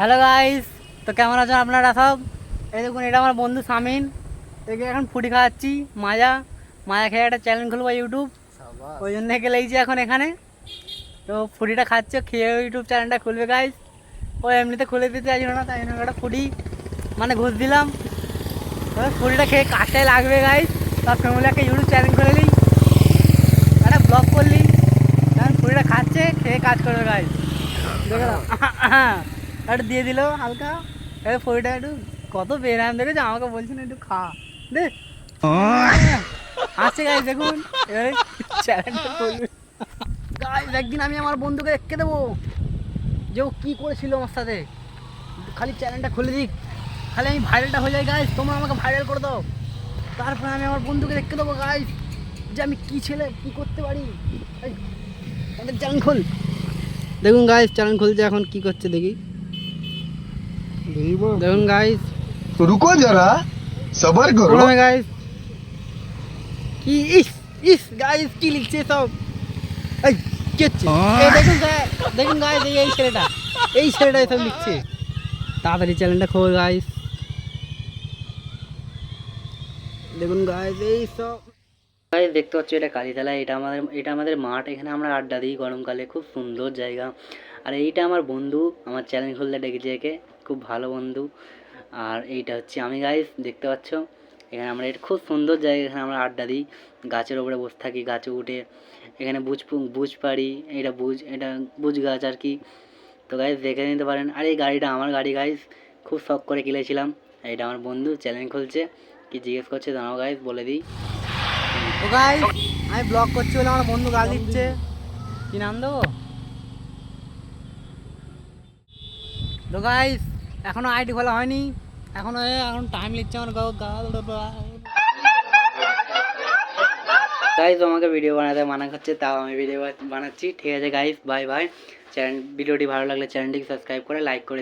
Hello guys তো কেমন আছেন আপনারা সব? এই দেখুন এটা আমার বন্ধু সামিন। একে এখন ফুটি খাওয়াচ্ছি মাজা। মাজা খেয়ে একটা চ্যানেল খুলবো ইউটিউব ওই জন্য একে লেগেছি এখন এখানে। তো ফুটিটা খাচ্ছে খেয়ে ইউটিউব চ্যানেলটা খুলবে গাইস ও এমনিতে খুলে দিতে চাইছিল না তাই জন্য একটা ফুটি মানে ঘুষ দিলাম। ফুটিটা খেয়ে কাজটাই লাগবে গাইস তার ফ্যামিলি একটা ইউটিউব চ্যানেল খুলে নিই একটা ব্লগ করলি। এখন ফুটিটা খাচ্ছে খেয়ে কাজ করবে গাইস দেখলাম একটু দিয়ে দিল হালকা। এবার একটু কত বেরাম দেখেছ আমাকে বলছি না, একটু খা। দে। আসছে গাইস দেখুন। এবারে গাইস একদিন আমি আমার বন্ধুকে দেখতে দেবো। যে ও কী করেছিল আমার সাথে। খালি চ্যানেলটা খুলে দিক। খালি আমি ভাইরালটা হয়ে যাই গাইস তোমরা আমাকে ভাইরাল করে দাও। তারপরে আমি আমার বন্ধুকে দেখতে দেবো গাইস যে আমি কী ছেলে, কী করতে পারি? আমাদের চ্যানেল খোল। দেখুন গাইস চ্যানেল খুলছে, এখন কী করছে দেখি। দেখুন গাইস রুকো যারা সবার করো গাইস কি ইস ইস গাইস কি লিখছে সব? এই কি দেখুন দেখুন গাইস এই ছেলেটা। এই ছেলেটা সব লিখছে। তাড়াতাড়ি চ্যানেলটা খোল গাইস দেখুন গাইস এই সব। গাইস দেখতে পাচ্ছ এটা কালীতলা এটা আমাদের এটা আমাদের মাঠ। এখানে আমরা আড্ডা দিই গরমকালে খুব সুন্দর জায়গা। আর এইটা আমার বন্ধু আমার চ্যানেল খুললে ডেকেছে একে। খুব ভালো বন্ধু। আর এইটা হচ্ছে আমি গাইস দেখতে পাচ্ছ? এখানে আমরা, এটা খুব সুন্দর জায়গা, এখানে আমরা আড্ডা দিই। গাছের ওপরে বসে থাকি, গাছে উঠে। এখানে পু- বুঝ পাড়ি, এটা বুঝ এটা বুঝ গাছ আর কি। তো গাইস দেখে নিতে পারেন। আর এই গাড়িটা আমার গাড়ি গাইস খুব শখ করে কিনেছিলাম। এটা আমার বন্ধু চ্যানেল খুলছে। কি জিজ্ঞেস করছে দাঁড়াও গাইস বলে দিই। তো গাইস আমি ব্লগ করছি বলে আমার বন্ধু গাল দিচ্ছে। কি নাম দেবো? তো গাইস এখনও আইডি খোলা হয়নি। এখনও এখন টাইম লিখছে আমার গাইস আমাকে ভিডিও বানাতে মানা করছে, তাও আমি ভিডিও বানাচ্ছি। ঠিক আছে গাইজ বাই বাই চ্যানেল ভিডিওটি ভালো লাগলে চ্যানেলটিকে সাবস্ক্রাইব করে লাইক করে